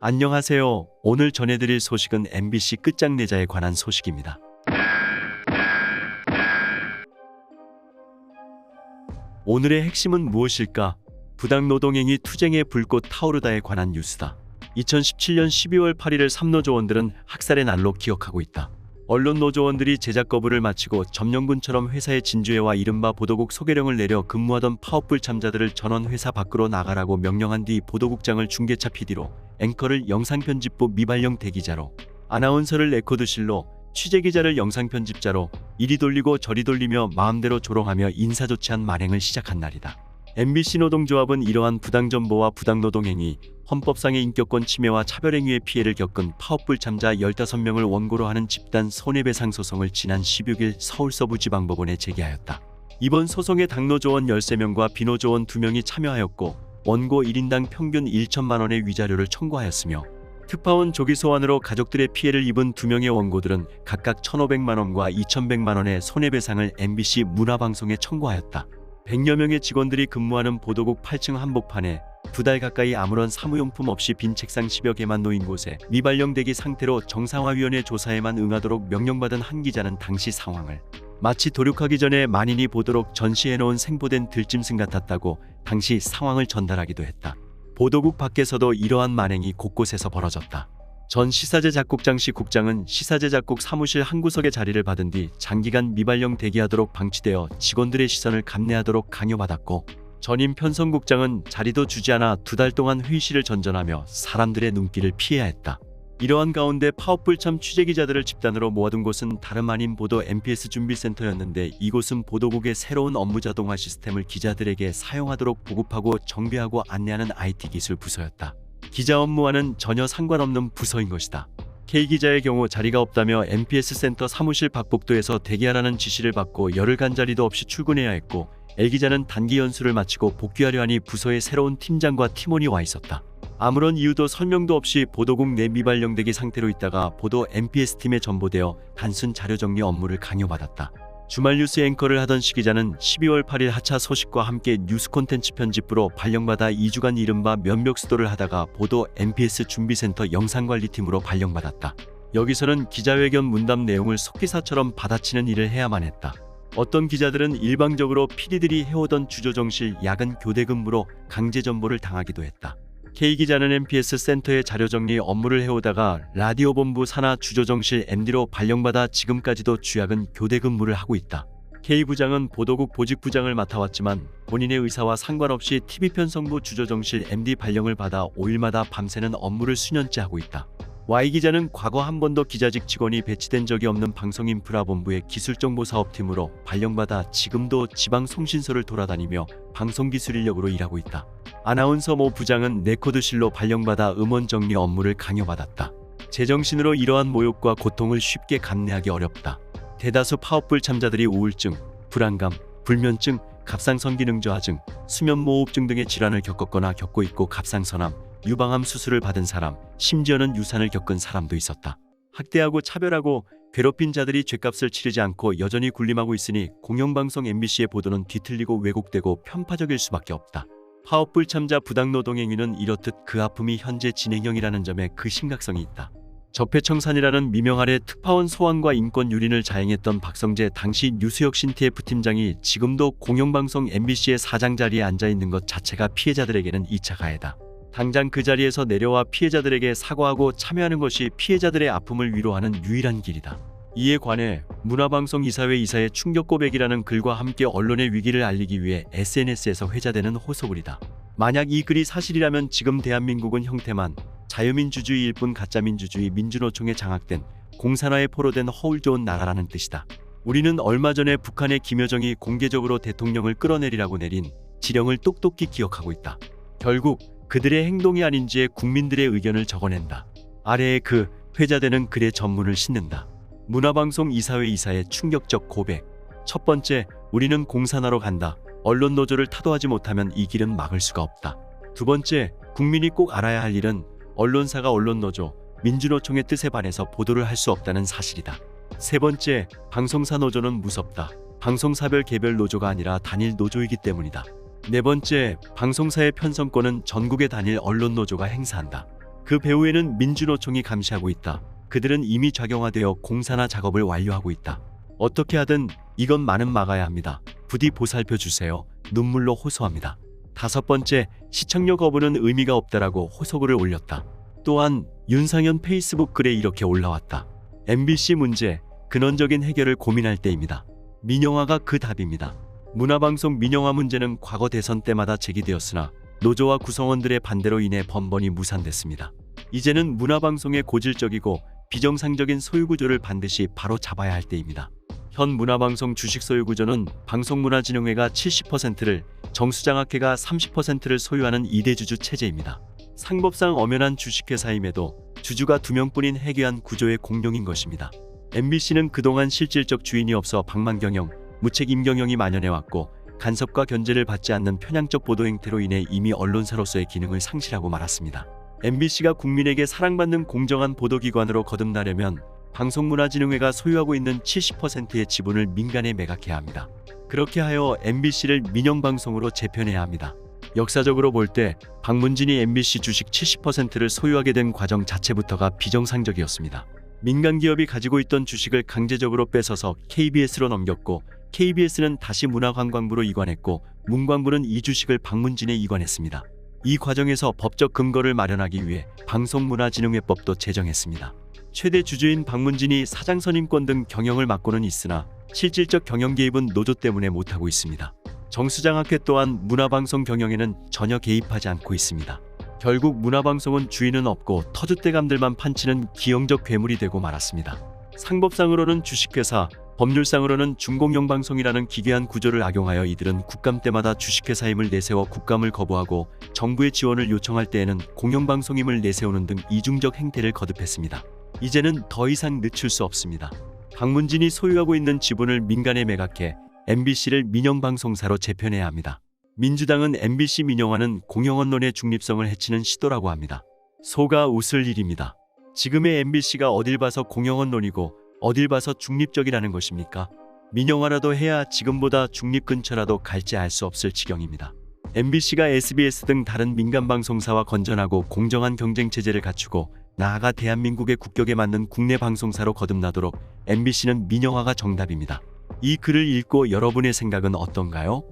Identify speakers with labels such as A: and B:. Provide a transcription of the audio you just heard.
A: 안녕하세요. 오늘 전해드릴 소식은 MBC 끝장내자에 관한 소식입니다. 오늘의 핵심은 무엇일까? 부당노동행위 투쟁의 불꽃 타오르다에 관한 뉴스다. 2017년 12월 8일을 삼노조원들은 학살의 날로 기억하고 있다. 언론 노조원들이 제작 거부를 마치고 점령군처럼 회사에 진주해와 이른바 보도국 소개령을 내려 근무하던 파업불 참자들을 전원 회사 밖으로 나가라고 명령한 뒤 보도국장을 중계차 PD로 앵커를 영상편집부 미발령 대기자로 아나운서를 레코드실로 취재기자를 영상편집자로 이리 돌리고 저리 돌리며 마음대로 조롱하며 인사조치한 만행을 시작한 날이다. MBC 노동조합은 이러한 부당정보와 부당노동행위, 헌법상의 인격권 침해와 차별행위의 피해를 겪은 파업불 참자 15명을 원고로 하는 집단 손해배상 소송을 지난 16일 서울서부지방법원에 제기하였다. 이번 소송에 당노조원 13명과 비노조원 2명이 참여하였고 원고 1인당 평균 1천만 원의 위자료를 청구하였으며 특파원 조기 소환으로 가족들의 피해를 입은 두 명의 원고들은 각각 1,500만 원과 2,100만 원의 손해배상을 MBC 문화방송에 청구하였다. 100여 명의 직원들이 근무하는 보도국 8층 한복판에 두 달 가까이 아무런 사무용품 없이 빈 책상 10여 개만 놓인 곳에 미발령대기 상태로 정상화위원회 조사에만 응하도록 명령받은 한 기자는 당시 상황을 마치 도륙하기 전에 만인이 보도록 전시해놓은 생포된 들짐승 같았다고 당시 상황을 전달하기도 했다. 보도국 밖에서도 이러한 만행이 곳곳에서 벌어졌다. 전 시사제 작곡장 시 국장은 시사제 작곡 사무실 한 구석에 자리를 받은 뒤 장기간 미발령 대기하도록 방치되어 직원들의 시선을 감내하도록 강요받았고 전임 편성국장은 자리도 주지 않아 두 달 동안 회의실을 전전하며 사람들의 눈길을 피해야 했다. 이러한 가운데 파업불참 취재기자들을 집단으로 모아둔 곳은 다름 아닌 보도 MPS 준비센터였는데 이곳은 보도국의 새로운 업무 자동화 시스템을 기자들에게 사용하도록 보급하고 정비하고 안내하는 IT 기술 부서였다. 기자 업무와는 전혀 상관없는 부서인 것이다. K기자의 경우 자리가 없다며 MPS 센터 사무실 박복도에서 대기하라는 지시를 받고 열흘간 자리도 없이 출근해야 했고 L기자는 단기 연수를 마치고 복귀하려 하니 부서에 새로운 팀장과 팀원이 와 있었다. 아무런 이유도 설명도 없이 보도국 내 미발령되기 상태로 있다가 보도 MPS 팀에 전보되어 단순 자료 정리 업무를 강요받았다. 주말 뉴스 앵커를 하던 시 기자는 12월 8일 하차 소식과 함께 뉴스 콘텐츠 편집부로 발령받아 2주간 이른바 면역 수도를 하다가 보도 MPS 준비센터 영상관리팀으로 발령받았다. 여기서는 기자회견 문답 내용을 속기사처럼 받아치는 일을 해야만 했다. 어떤 기자들은 일방적으로 PD들이 해오던 주조정실 야근 교대 근무로 강제 전보를 당하기도 했다. K 기자는 MPS 센터의 자료 정리 업무를 해오다가 라디오 본부 산하 주조정실 MD로 발령받아 지금까지도 주야근 교대 근무를 하고 있다. K 부장은 보도국 보직 부장을 맡아왔지만 본인의 의사와 상관없이 TV 편성부 주조정실 MD 발령을 받아 5일마다 밤새는 업무를 수년째 하고 있다. Y 기자는 과거 한 번도 기자직 직원이 배치된 적이 없는 방송인프라본부의 기술정보사업팀으로 발령받아 지금도 지방 송신소를 돌아다니며 방송기술 인력으로 일하고 있다. 아나운서 모 부장은 레코드실로 발령받아 음원 정리 업무를 강요받았다. 제정신으로 이러한 모욕과 고통을 쉽게 감내하기 어렵다. 대다수 파업불 참자들이 우울증, 불안감, 불면증, 갑상선 기능 저하증, 수면무호흡증 등의 질환을 겪었거나 겪고 있고 갑상선암, 유방암 수술을 받은 사람, 심지어는 유산을 겪은 사람도 있었다. 학대하고 차별하고 괴롭힌 자들이 죗값을 치르지 않고 여전히 군림하고 있으니 공영방송 MBC의 보도는 뒤틀리고 왜곡되고 편파적일 수밖에 없다. 파업불 참자 부당노동 행위는 이렇듯 그 아픔이 현재 진행형이라는 점에 그 심각성이 있다. 적폐청산이라는 미명 아래 특파원 소환과 인권 유린을 자행했던 박성재 당시 뉴스혁신 TF팀장이 지금도 공영방송 MBC의 사장 자리에 앉아 있는 것 자체가 피해자들에게는 2차 가해다. 당장 그 자리에서 내려와 피해자들에게 사과하고 참여하는 것이 피해자들의 아픔을 위로하는 유일한 길이다. 이에 관해 문화방송 이사회 이사의 충격 고백이라는 글과 함께 언론의 위기를 알리기 위해 SNS에서 회자되는 호소글이다. 만약 이 글이 사실이라면 지금 대한민국은 형태만 자유민주주의일 뿐 가짜민주주의 민주노총에 장악된 공산화에 포로된 허울 좋은 나라라는 뜻이다. 우리는 얼마 전에 북한의 김여정이 공개적으로 대통령을 끌어내리라고 내린 지령을 똑똑히 기억하고 있다. 결국 그들의 행동이 아닌지에 국민들의 의견을 적어낸다. 아래에 그 회자되는 글의 전문을 싣는다. 문화방송 이사회 이사의 충격적 고백. 첫 번째, 우리는 공산화로 간다. 언론 노조를 타도하지 못하면 이 길은 막을 수가 없다. 두 번째, 국민이 꼭 알아야 할 일은 언론사가 언론 노조, 민주노총의 뜻에 반해서 보도를 할 수 없다는 사실이다. 세 번째, 방송사 노조는 무섭다. 방송사별 개별 노조가 아니라 단일 노조이기 때문이다. 네 번째, 방송사의 편성권은 전국의 단일 언론 노조가 행사한다. 그 배후에는 민주노총이 감시하고 있다. 그들은 이미 작용화되어 공사나 작업을 완료하고 있다. 어떻게 하든 이건 많은 막아야 합니다. 부디 보살펴 주세요. 눈물로 호소합니다. 다섯 번째, 시청료 거부는 의미가 없다라고 호소글을 올렸다. 또한 윤상현 페이스북 글에 이렇게 올라왔다. MBC 문제, 근원적인 해결을 고민할 때입니다. 민영화가 그 답입니다. 문화방송 민영화 문제는 과거 대선 때마다 제기되었으나 노조와 구성원들의 반대로 인해 번번이 무산됐습니다. 이제는 문화방송의 고질적이고 비정상적인 소유구조를 반드시 바로 잡아야 할 때입니다. 현 문화방송 주식 소유구조는 방송문화진흥회가 70%를 정수장학회가 30%를 소유하는 이대주주 체제입니다. 상법상 엄연한 주식회사임에도 주주가 두 명뿐인 해괴한 구조의 공룡인 것입니다. MBC는 그동안 실질적 주인이 없어 방만경영, 무책 임 경영이 만연해왔고 간섭과 견제를 받지 않는 편향적 보도 행태로 인해 이미 언론사로서의 기능을 상실하고 말았습니다. MBC가 국민에게 사랑받는 공정한 보도기관으로 거듭나려면 방송문화진흥회가 소유하고 있는 70%의 지분을 민간에 매각해야 합니다. 그렇게 하여 MBC를 민영방송으로 재편해야 합니다. 역사적으로 볼 때 박문진이 MBC 주식 70%를 소유하게 된 과정 자체부터가 비정상적이었습니다. 민간 기업이 가지고 있던 주식을 강제적으로 뺏어서 KBS로 넘겼고 KBS는 다시 문화관광부로 이관했고 문광부는 이 주식을 박문진에 이관했습니다. 이 과정에서 법적 근거를 마련하기 위해 방송문화진흥회법도 제정했습니다. 최대 주주인 박문진이 사장 선임권 등 경영을 맡고는 있으나 실질적 경영 개입은 노조 때문에 못하고 있습니다. 정수장학회 또한 문화방송 경영에는 전혀 개입하지 않고 있습니다. 결국 문화방송은 주인은 없고 터줏대감들만 판치는 기형적 괴물이 되고 말았습니다. 상법상으로는 주식회사, 법률상으로는 중공영방송이라는 기괴한 구조를 악용하여 이들은 국감 때마다 주식회사임을 내세워 국감을 거부하고 정부의 지원을 요청할 때에는 공영방송임을 내세우는 등 이중적 행태를 거듭했습니다. 이제는 더 이상 늦출 수 없습니다. 박문진이 소유하고 있는 지분을 민간에 매각해 MBC를 민영방송사로 재편해야 합니다. 민주당은 MBC 민영화는 공영언론의 중립성을 해치는 시도라고 합니다. 소가 웃을 일입니다. 지금의 MBC가 어딜 봐서 공영언론이고 어딜 봐서 중립적이라는 것입니까? 민영화라도 해야 지금보다 중립 근처라도 갈지 알 수 없을 지경입니다. MBC가 SBS 등 다른 민간 방송사와 건전하고 공정한 경쟁 체제를 갖추고 나아가 대한민국의 국격에 맞는 국내 방송사로 거듭나도록 MBC는 민영화가 정답입니다. 이 글을 읽고 여러분의 생각은 어떤가요?